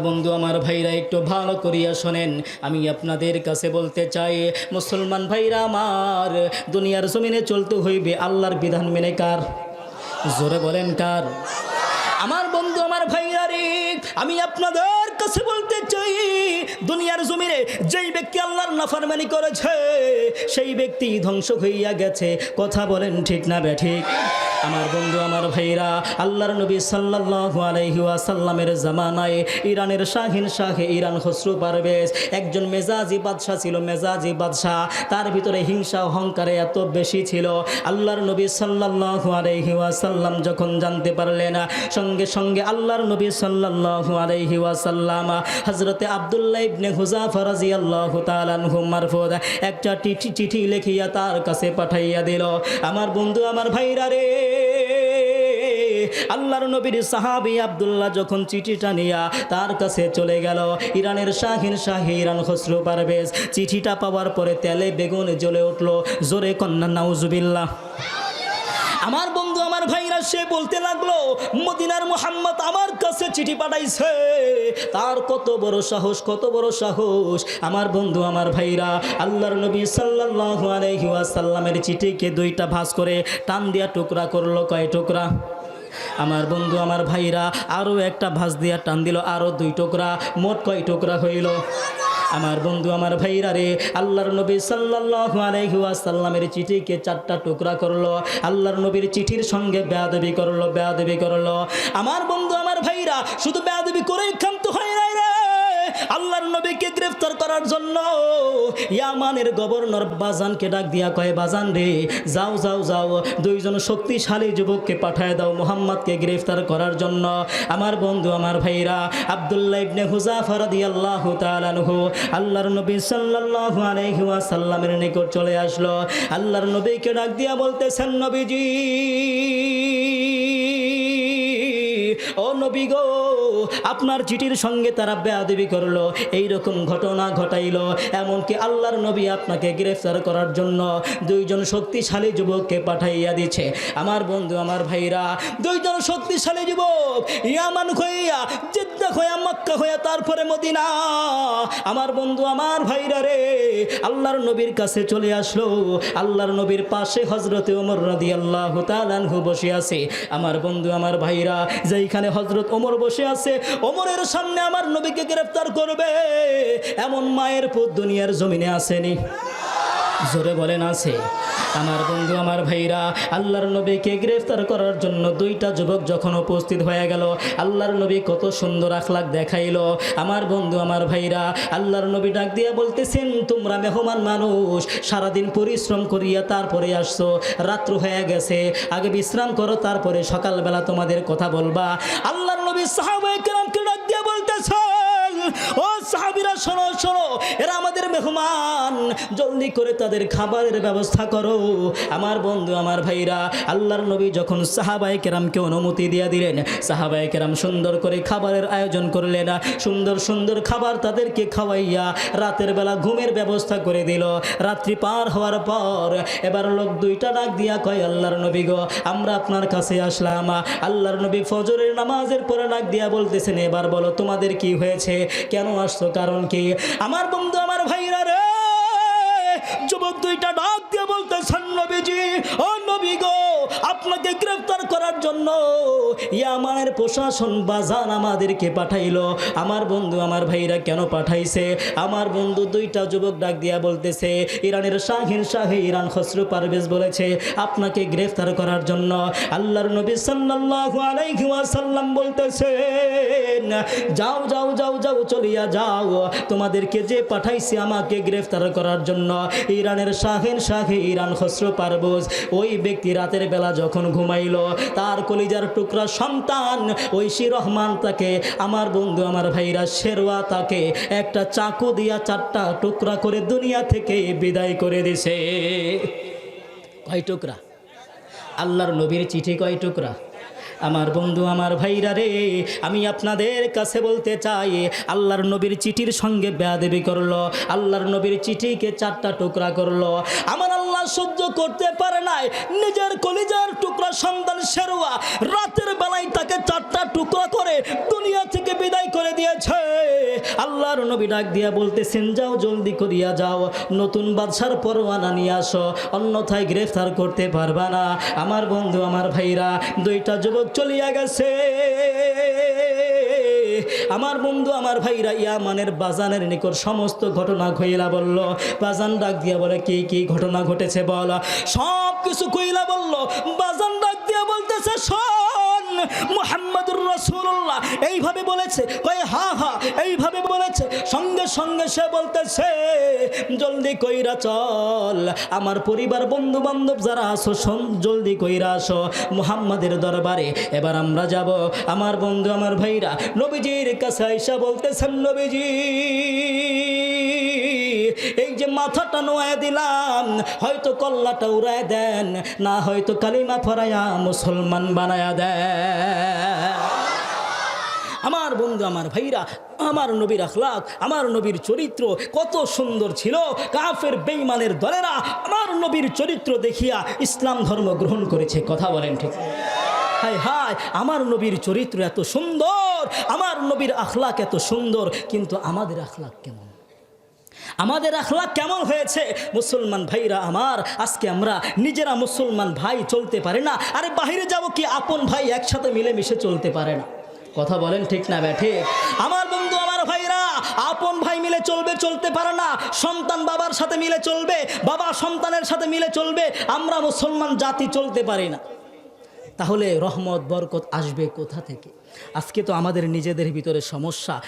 বন্ধু, আমার ভাইরা একটু ভালো করিয়া শোনেন। আমি আপনাদের কাছে বলতে চাই, মুসলমান ভাইরা আমার, দুনিয়ার জমিনে চলতে হইবে আল্লাহর বিধান মেনে কার? জোরে বলেন কার? আমার বন্ধু, আমার ভাইরা রে, আমি আপনাদের কাছে বলতে চাই, দুনিয়ার জমিনে যেই ব্যক্তি আল্লাহর নাফরমানি করেছে, সেই ব্যক্তি ধ্বংস হইয়া গেছে। কথা বলেন ঠিক না বে ঠিক? আমার বন্ধু, আমার ভাইরা, আল্লাহর নবী সাল্লাল্লাহু আলাইহি ওয়াসাল্লামের জামানায় ইরানের শাহিন শাহে ইরান খসরু পারভেজ একজন মেজাজি বাদশাহ ছিল, মেজাজি বাদশাহ তার ভিতরে হিংসা, অহংকারে এত বেশি ছিল। আল্লাহর নবী সাল্লাল্লাহু আলাইহি ওয়াসাল্লাম যখন জানতে পারলেন, সঙ্গে সঙ্গে আল্লাহর নবী সাল্লাল্লাহু আলাইহি ওয়াসাল্লাম, হযরতে আব্দুল্লাহ ইবনে হুযাফা রাদিয়াল্লাহু তাআলা আনহু মারফুদ একটা চিঠি চিঠি লিখিয়া তার কাছে পাঠাইয়া দিল, আমার বন্ধু, আমার ভাইরা রে আল্লাহর নবীর সাহাবি আবদুল্লাহ যখন চিঠিটা নিয়া তার কাছে চলে গেল, ইরানের শাহিন শাহি ইরান খসরু পারভেজ, চিঠিটা পাওয়ার পরে তেলে বেগুনে জ্বলে উঠল, জোরে কন্যা, নাউজুবিল্লাহ। আমার বন্ধু, আমার ভাইরা, সে বলতে লাগল, মদিনার মোহাম্মদ আমার কাছে চিঠি পাঠাইছে। তার কত বড় সাহস, কত বড় সাহস। আমার বন্ধু, আমার ভাইরা, আল্লাহর নবী সাল্লাল্লাহু আলাইহি ওয়াসাল্লামের চিঠিকে দুইটা ভাঁজ করে টান দিয়া টুকরা করল, কয় টুকরা? আমার বন্ধু, আমার ভাইরা আরও একটা ভাঁজ দিয়া টান দিল আরও দুই টুকরা, মোট কয় টুকরা হইল? আমার বন্ধু, আমার ভাইরা রে, আল্লাহর নবী সাল্লাল্লাহু আলাইহি চিঠিকে চারটা টুকরা করল, আল্লাহর নবীর চিঠির সঙ্গে বেয়াদবি করল বেয়াদবি করল। আমার বন্ধু, আমার ভাইরা, শুধু বেয়াদবি করেই ক্ষান্ত হয় আল্লাহর নবীকে গ্রেফতার করার জন্য ইয়ামানের গভর্নর বাজানকে ডাক দিয়া কয়, বাজান রে, যাও যাও যাও, দুইজন শক্তিশালী যুবককে পাঠায় দাও মোহাম্মদকে গ্রেফতার করার জন্য। আমার বন্ধু, আমার ভাইরা, আব্দুল্লাহ ইবনে হুজাফা রাদিয়াল্লাহু তাআলা আনহু, আল্লাহর নবী সাল্লাল্লাহু আলাইহি ওয়াসাল্লামের নিকট চলে আসলো। আল্লাহর নবীকে ডাক দিয়া বলতেছেন, নবীজি, ও নবী গো আপনার চিঠির সঙ্গে তারা বেয়াদবি করল এই রকম ঘটনা ঘটাইলো। এমনকি আল্লাহর নবী আপনাকে গ্রেফতার করার জন্য দুইজন শক্তিশালী যুবককে পাঠাইয়া দিচ্ছে আমার বন্ধু, আমার ভাইরা, দুইজন শক্তিশালী যুবক, ইয়ামান হইয়া জিদ্দা হইয়া মক্কা হইয়া তারপরে মদিনা। আমার বন্ধু, আমার ভাইরা রে, আল্লাহর নবীর কাছে চলে আসলো। আল্লাহর নবীর পাশে হজরতে ওমর রাদি আল্লাহ তালানহু বসে আছে। আমার বন্ধু, আমার ভাইরা, যেইখানে হজরত ওমর বসে আছে ওমরের সামনে আমার নবীকে গ্রেফতার করবে। এমন মায়ের পুত দুনিয়ার জমিনে আসেনি। জোরে বলেন আছে। আমার বন্ধু, আমার ভাইরা, আল্লাহর নবীকে গ্রেফতার করার জন্য দুইটা যুবক যখন উপস্থিত হয়ে গেল, আল্লাহর নবী কত সুন্দর আখলাক দেখাইলো। আমার বন্ধু, আমার ভাইরা, আল্লাহর নবী ডাক দিয়ে বলতেছেন, তোমরা মেহমান মানুষ, সারাদিন পরিশ্রম করিয়া তারপরে আসছো, রাত্র হয়ে গেছে, আগে বিশ্রাম করো, তারপরে সকালবেলা তোমাদের কথা বলবা। আল্লাহর নবী সাহাবায়ে কেরামকে ডাক দিয়ে বলতেছেন ও সাহাবিরা, শোনো শোনো, এরা আমাদের মেহমান। জলদি করে তাদের খাবারের ব্যবস্থা করো। আমার বন্ধু, আমার ভাইরা, আল্লাহর নবী যখন সাহাবাই কেরামকে অনুমতি দিয়ে দিলেন সাহাবাই কেরাম সুন্দর করে খাবারের আয়োজন করলেন, সুন্দর সুন্দর খাবার তাদেরকে খাওয়াইয়া রাতের বেলা ঘুমের ব্যবস্থা করে দিল। রাত্রি পার হওয়ার পর এবার লোক দুইটা ডাক দিয়া কয়, আল্লাহর নবী গো, আমরা আপনার কাছে আসলাম। আল্লাহর নবী ফজরের নামাজের পরে ডাক দিয়া বলতেছেন, এবার বলো তোমাদের কি হয়েছে? কেন আসছো? কারণ কি? আমার বন্ধু, আমার ভাইরা রে, যুবক দুইটা ডাক দিয়ে বলতেছেন নবীজি, ও নবী গো, আপনাকে গ্রেফতার করার জন্য ইয়ামানের প্রশাসন বাজান আমাদেরকে পাঠাইলো। আমার বন্ধু, আমার ভাইরা কেন পাঠাইছে? আমার বন্ধু দুইটা যুবক ডাক দিয়া বলতেছে, ইরানের শাহিন শাহে ইরান খসরু পারভেজ বলেছে, আপনাকে গ্রেফতার করার জন্য। আল্লাহর নবী সাল্লাল্লাহু আলাইহি ওয়াসাল্লাম বলতেছেন যাও যাও যাও যাও, চলিয়া যাও। তোমাদেরকে যে পাঠাইছে আমাকে গ্রেফতার করার জন্য, ইরানের শাহিন শাহে ইরান খসরু পারভেজ। ওই ব্যক্তি রাতের বেলা যখন ঘুমাইল, তার কলিজার টুকরা সন্তান ঐশী রহমান তাকে, আমার বন্ধু, আমার ভাইরা শেরওয়া তাকে একটা চাকু দিয়া চারটা টুকরা করে দুনিয়া থেকে বিদায় করে দিছে। কয় টুকরা? আল্লাহর নবীর চিঠি কয় টুকরা? আমার বন্ধু, আমার ভাইরা রে, আমি আপনাদের কাছে বলতে চাই, আল্লাহর নবীর চিঠির সঙ্গে বেয়াদেবি করল, আল্লাহর নবীর চিঠিকে চারটা টুকরা করল। আমার আল্লাহ সহ্য করতে পারে নাই, নিজের কলিজার টুকরা, সন্তান সেরুয়া রাতের বেলায় তাকে চারটা টুকরা করে দুনিয়া থেকে দিয়েছে আল্লাহর নবী ডাক দিয়া বলতেছেন, যাও, জলদি করিয়া যাও। নতুন বাদশার পরোয়ানা নিয়ে আসো। অন্যথায় গ্রেফতার করতে পারবা না। আমার বন্ধু, আমার ভাইরা, দুইটা যুবক চলিয়া গেছে। আমার বন্ধু, আমার ভাইরা ইয়ামানের বাজানের নিকট সমস্ত ঘটনা কইলা বলল। বাজান ডাক দিয়া বলে, কি কি ঘটনা ঘটেছে বল? সব কিছু কইলা বলল। বাজান ডাক দিয়া বলতেছে, শোন মুহাম্মদুর রাসূলুল্লাহ। এইভাবে বলেছে, কয়, হা হা, এইভাবে বলেছে। সঙ্গে সঙ্গে সে বলতেছে, জলদি কইরা চল। আমার পরিবার বন্ধু বান্ধব যারা আসো জলদি কইরা আসো মুহাম্মাদের দরবারে। এবার আমরা যাব। আমার বন্ধু, আমার ভাইরা, নবীজির কাছে আইসা বলতেছেন, নবীজি মাথাটা নোয়া দিলাম। হয়তো কল্লাটা উড়ায় দেন, না হয়তো কালিমা ফরায়া মুসলমান বানায়া দেন। আমার বন্ধু, আমার ভাইরা, আমার নবীর আখলাক আমার নবীর চরিত্র কত সুন্দর ছিল। কাফের বেইমানের দলেরা আমার নবীর চরিত্র দেখিয়া ইসলাম ধর্ম গ্রহণ করেছে, কথা বলেন ঠিক। হায় হায়, আমার নবীর চরিত্র এত সুন্দর, আমার নবীর আখলাক এত সুন্দর, কিন্তু আমাদের আখলাক কেমন? আমাদের আখলাক কেমন হয়েছে? মুসলমান ভাইরা আমার, আজকে আমরা নিজেরা মুসলমান ভাই চলতে পারে না। আরে বাহিরে যাব কি আপন ভাই একসাথে মিলেমিশে চলতে পারে না? কথা বলেন ঠিক না ব্যাঠে? আমার বন্ধু, আমার ভাইরা, আপন ভাই মিলে চলবে, চলতে পারে না। সন্তান বাবার সাথে মিলে চলবে, বাবা সন্তানের সাথে মিলে চলবে, আমরা মুসলমান জাতি চলতে পারি না। তাহলে রহমত, বরকত আসবে কোথা থেকে? আজকে তো আমাদের নিজেদের ভিতরে সমস্যা।